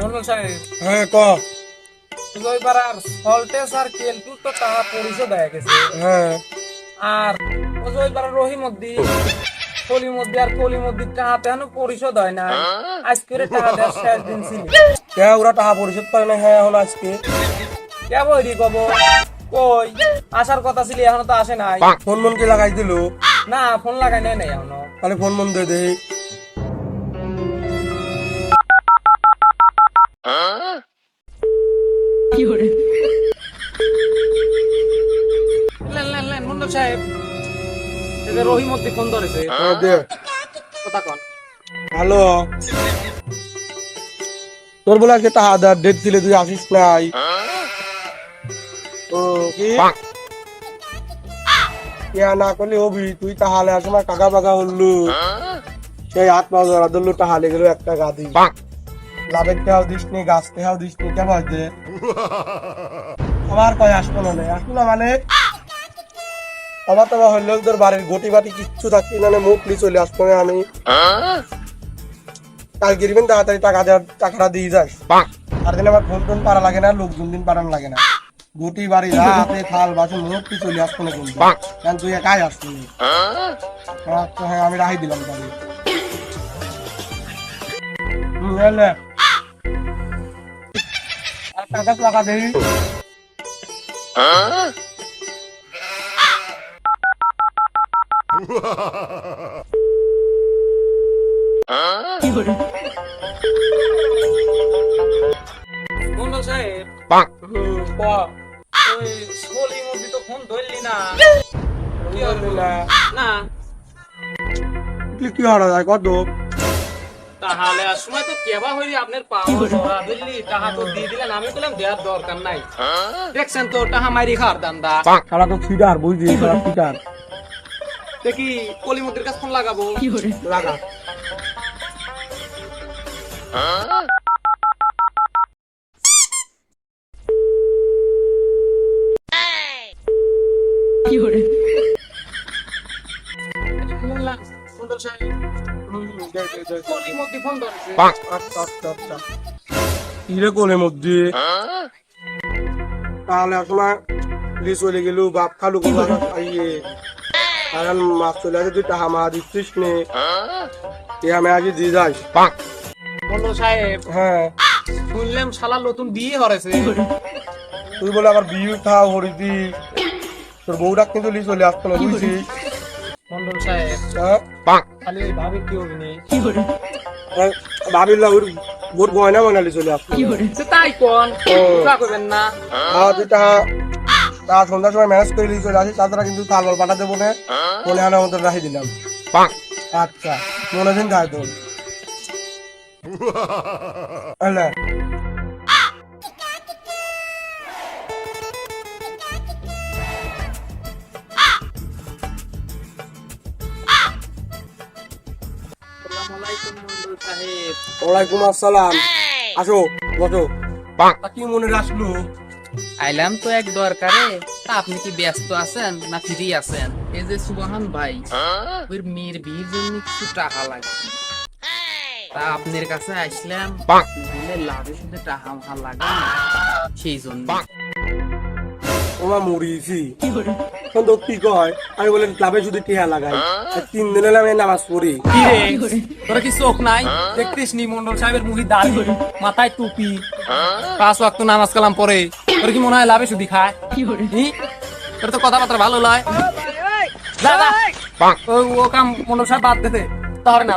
মন্ডল সাহেব হ্যাঁ ক এবার আর সল্টেস আর কেলটু তো হয়ে গেছে হ্যাঁ আর রহিমদ্দি কলিমদ্দি টাকা পরিশোধ হয় না আজকে টাকা দেওয়ার শেষ দিন ছিল কে ওরা টাকা পরিশোধ করে। না হ্যাঁ এখন আজকে কে বইরি কব কই আসার কথা ছিল এখনও তো আসে নাই ফোন মন কি লাগাই দিল না ফোন লাগাই নাই নাই এখনও। তাহলে ফোন মন দে দেই। লেন লেন লেন মন্ডল সাহেব। রহিমদ্দি ফোন ধরেছে। হ্যাঁ দে। কথা কন। হ্যালো। তোর বলে আজকে দেওয়ার ডেট দিলে তুই আসিস নাই। ও কি? ইয়া না করলে হবি তুই তাহলে আসলে কাকা বাগা হল্লু। সেই হাত পা ধরা ধরলু তাহলে গেল একটা গাদি লাভের দিস নি গাছ দিস নি কেমন আবার কয় আসব না আসব না মানে? আমার তো হইলেও তোর বাড়ির গটি বাটি কিচ্ছু থাকতি না মুখ লি চলে আসব না আমি। কাল গিরবেন তাড়াতাড়ি টাকা দেওয়ার টাকাটা দিয়ে যাস। আর দিন আমার ফোন টোন পারা লাগে না লোকজন দিন পারানো লাগে না। গুটি বাড়ি হাতে থাল বাসন মুখ কি চলে আসব না কিন্তু কারণ তুই একাই আচ্ছা হ্যাঁ আমি রাহি দিলাম বাড়ি। হুম, লে, লে। আর টাকা টাকা সাহেব। ক। ওই কলিমদ্দি তো ফোন ধরলি না। কি হলো না? না। কি কি হারা যায় কত? তাহলে সময় তো কেবা হইলি আপনার পাওয়া ধরা দিল্লি টাকা তো দিয়ে দিলেন আমি বললাম দেওয়ার দরকার নাই। দেখছেন তো টাকা মারি খাওয়ার দান্দা তো ছিটার বুঝলি? ছিটার দেখি কলিমদ্দির কাছে ফোন লাগাবো। লাগা। ফোন ধরেছে। আচ্ছা আচ্ছা আচ্ছা ইরে কোলে মধ্যে? তাহলে আসলে পুলিশ চলে গেল বাপ খালু গোলা আইয়ে। মাছ চলে আসে তুই দিচ্ছিস নে। এ আমি আজ দিয়ে যাই। সাহেব হ্যাঁ। শুনলাম শালা নতুন বিয়ে হরেছে তুই বলে আবার বিয়ে খাও হরিদি। তোর বউটা কিন্তু চলে আসতো না বুঝছিস? মন্ডল সাহেব হ্যাঁ? খালি ওই ভাবি কি হবে নেই? হ্যাঁ, ভাবিলা ওর গয়না বানালি চলে আসতো সে তাই কোন পুরা করবেন না। আর তুই তা সন্ধ্যার সময় ম্যানেজ করে লিখে চলে আসিস তাছাড়া কিন্তু তাল পাঠাতে বলে মনে হয় আমাদের রাখি দিলাম। আচ্ছা মনে দিন খায় তোর। হ্যাঁ ওয়ালাইকুম আসসালাম। আসো বসো। কি মনে রাখল আইলাম তো এক দরকারে। তা আপনি কি ব্যস্ত আছেন না ফ্রি আছেন? এই যে সুবহান ভাই ওই মেয়ের বিয়ের জন্য কিছু টাকা লাগে তা আপনার কাছে আসলাম। লাভের সাথে টাকা মাহা লাগে সেই জন্য। ওমা মরিছি। তখন তো কি কয়? আমি বলেন ক্লাবে শুধু টিহা লাগাই তিন দিন হলে আমি নামাজ পড়ি। কি রে? তোরা কি চোখ নাই? দেখতিস নি মন্ডল সাহেবের মুখে দাড়ি? মাথায় টুপি। পাঁচ ওয়াক্ত নামাজ কালাম পরে তোর কি মনে হয় লাভে শুধু খায়? তোর তো কথাবার্তা ভালো লয়। যা, যা। ও ও কাম মন্ডল সাহেব বাদ দিতে তাহলে না।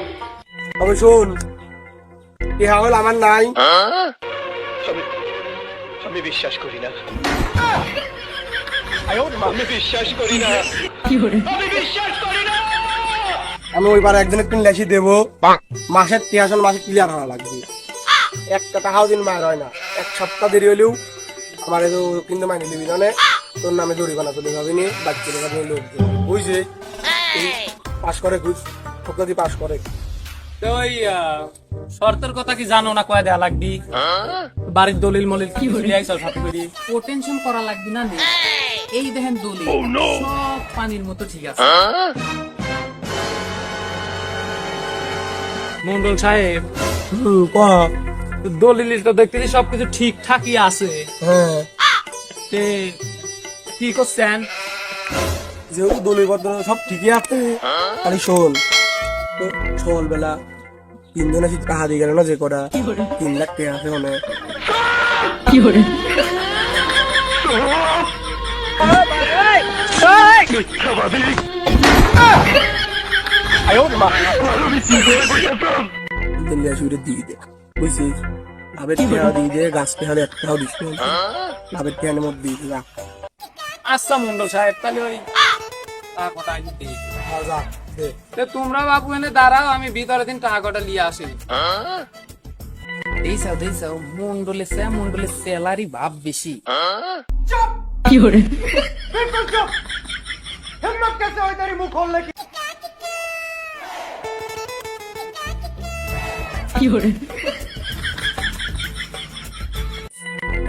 তবে শোন টিহা হল আমার নাই। আমি বিশ্বাস করি না। আমি ওই বার একদিনে তিন লাসি দেবো। মাসের টিয়াশন মাসে ক্লিয়ার হওয়া লাগবে। একটা টাকাও দিন মায়ের হয় না। এক সপ্তাহ দেরি হলেও আমার এতো কিন্তু মাইনে নিবি না তোর নামে জরিমানা তুলে হবে নি বাচ্চা লোক বুঝছে পাস করে ঘুষ ঠোকা পাস করে। তো ওই শর্তের কথা কি জানো না কয়ে দেয়া লাগবি? বাড়ির দলিল মলিল কি হইলে আইসল সাথে করি ও টেনশন করা লাগবে না নে। এই দেখেন দলি সব পানির মতো ঠিক আছে। মন্ডল সাহেব দলিল তো দেখতেছি সবকিছু ঠিকঠাকই আছে। হ্যাঁ। তে কি করছেন? যেহেতু দলিল সব ঠিকই আছে খালি শোন তো সকালবেলা তিনজন টাকা দিয়ে গেল না যে কটা? তিন লাখ টাকা আছে মনে লাখ সুইরে দিয়ে দে। বুঝছিস? লাভের টাকা দিয়ে দে গাছ টাকা একটাও দিস লাভের মধ্যে দিয়ে আচ্ছা মন্ডল সাহেব তাহলে ওই টাকা তোমরা বাবু এনে দাঁড়াও আমি ভিতরে দিন টাকা কটা নিয়ে আসি। এই চাও এই চাও মন্ডলে সে মন্ডলে স্যালারি ভাব বেশি।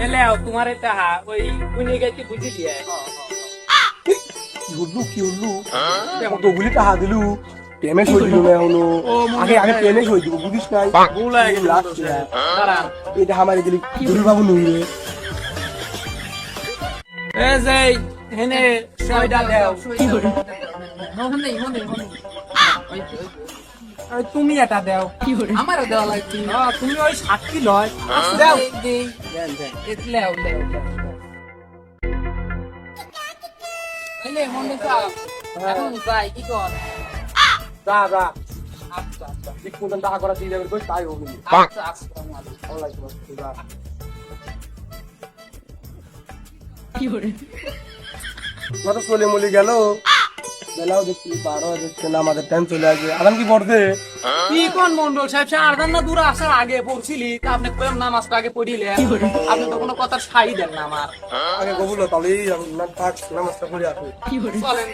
এলে তোমার টাকা ওই কুইনে গেছি বুঝিলি কি হলো কি হলো টাকা দিলু। পেমেন্ট দিল না এখনও আগে আগে পেমেন্ট দিব বুঝিস নাই? ভুল গেছে লাস্ট মন্ডল সাহেব। দাঁড়ান। এটা আমার দিলি দুরি বাবু নুই রে এ যে হেনে দেও তুমি এটা দেও। আমারও দেওয়া লাগবে তুমি ওই সাক্ষী লয়। দেও। দেই, দেই। এ, লেও, লেও, লেও। এলে, এখন যাই, কি কর? যা যা। আচ্ছা, আচ্ছা, ঠিক মতন টাকা করা দিয়ে যাবে তাই হবে। আচ্ছা, আসসালামু আলাইকুম। চলে মলি গেল? বেলাও দেখছি বারো দেখছে না আমাদের টাইম চলে আসবে। আগাম কি পড়তে? কি কোন মন্ডল সাহেব? সে আর্দান না দূরে আসার আগে পড়ছিলি? তা আপনি কইম নামাজটা আগে পড়িলে আপনি তো কোনো কথা সাই দেন না আমার। আগে কবুল থাক নামাজটা পড়ে আসি চলেন।